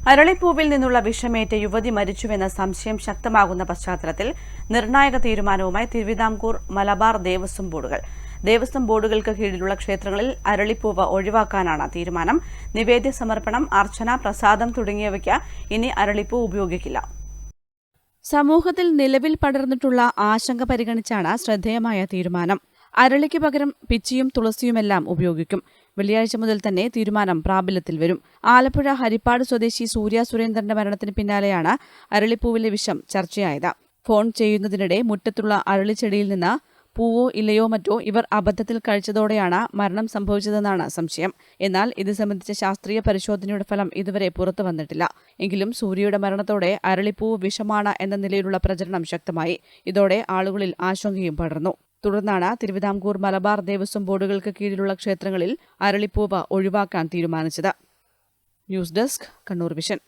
അരളിപ്പൂവിൽ നിന്നുള്ള വിഷമേറ്റ് യുവതി മരിച്ചുവെന്ന സംശയം ശക്തമാകുന്ന പശ്ചാത്തലത്തിൽ നിർണായക തീരുമാനവുമായി തിരുവിതാംകൂർ മലബാർ ദേവസ്വം ബോർഡുകൾ. ദേവസ്വം ബോർഡുകൾക്ക് കീഴിലുള്ള ക്ഷേത്രങ്ങളിൽ അരളിപ്പൂവ് ഒഴിവാക്കാനാണ് തീരുമാനം. നിവേദ്യ സമർപ്പണം അർച്ചന പ്രസാദം തുടങ്ങിയവയ്ക്ക് ഇനി അരളിപ്പൂ ഉപയോഗിക്കില്ല. സമൂഹത്തിൽ നിലവിൽ പടർന്നിട്ടുള്ള ആശങ്ക പരിഗണിച്ചാണ് ശ്രദ്ധേയമായ തീരുമാനം. അരളിക്ക് പകരം പിച്ചിയും തുളസിയുമെല്ലാം ഉപയോഗിക്കും. വെള്ളിയാഴ്ച മുതൽ തന്നെ തീരുമാനം പ്രാബല്യത്തിൽ വരും. ആലപ്പുഴ ഹരിപ്പാട് സ്വദേശി സൂര്യ സുരേന്ദ്രന്റെ മരണത്തിന് പിന്നാലെയാണ് അരളിപ്പൂവിലെ വിഷം ചർച്ചയായത്. ഫോൺ ചെയ്യുന്നതിനിടെ മുറ്റത്തുള്ള അരളിച്ചെടിയിൽ നിന്ന് പൂവോ ഇലയോ മറ്റോ ഇവർ അബദ്ധത്തിൽ കഴിച്ചതോടെയാണ് മരണം സംഭവിച്ചതെന്നാണ് സംശയം. എന്നാൽ ഇത് സംബന്ധിച്ച ശാസ്ത്രീയ പരിശോധനയുടെ ഫലം ഇതുവരെ പുറത്തു വന്നിട്ടില്ല. എങ്കിലും സൂര്യയുടെ മരണത്തോടെ അരളിപ്പൂവ് വിഷമാണ് എന്ന നിലയിലുള്ള പ്രചരണം ശക്തമായി. ഇതോടെ ആളുകളിൽ ആശങ്കയും പടർന്നു. തുടർന്നാണ് തിരുവിതാംകൂർ മലബാർ ദേവസ്വം ബോർഡുകൾക്ക് കീഴിലുള്ള ക്ഷേത്രങ്ങളിൽ അരളിപ്പൂവ് ഒഴിവാക്കാൻ തീരുമാനിച്ചത്. News desk Kannur vision.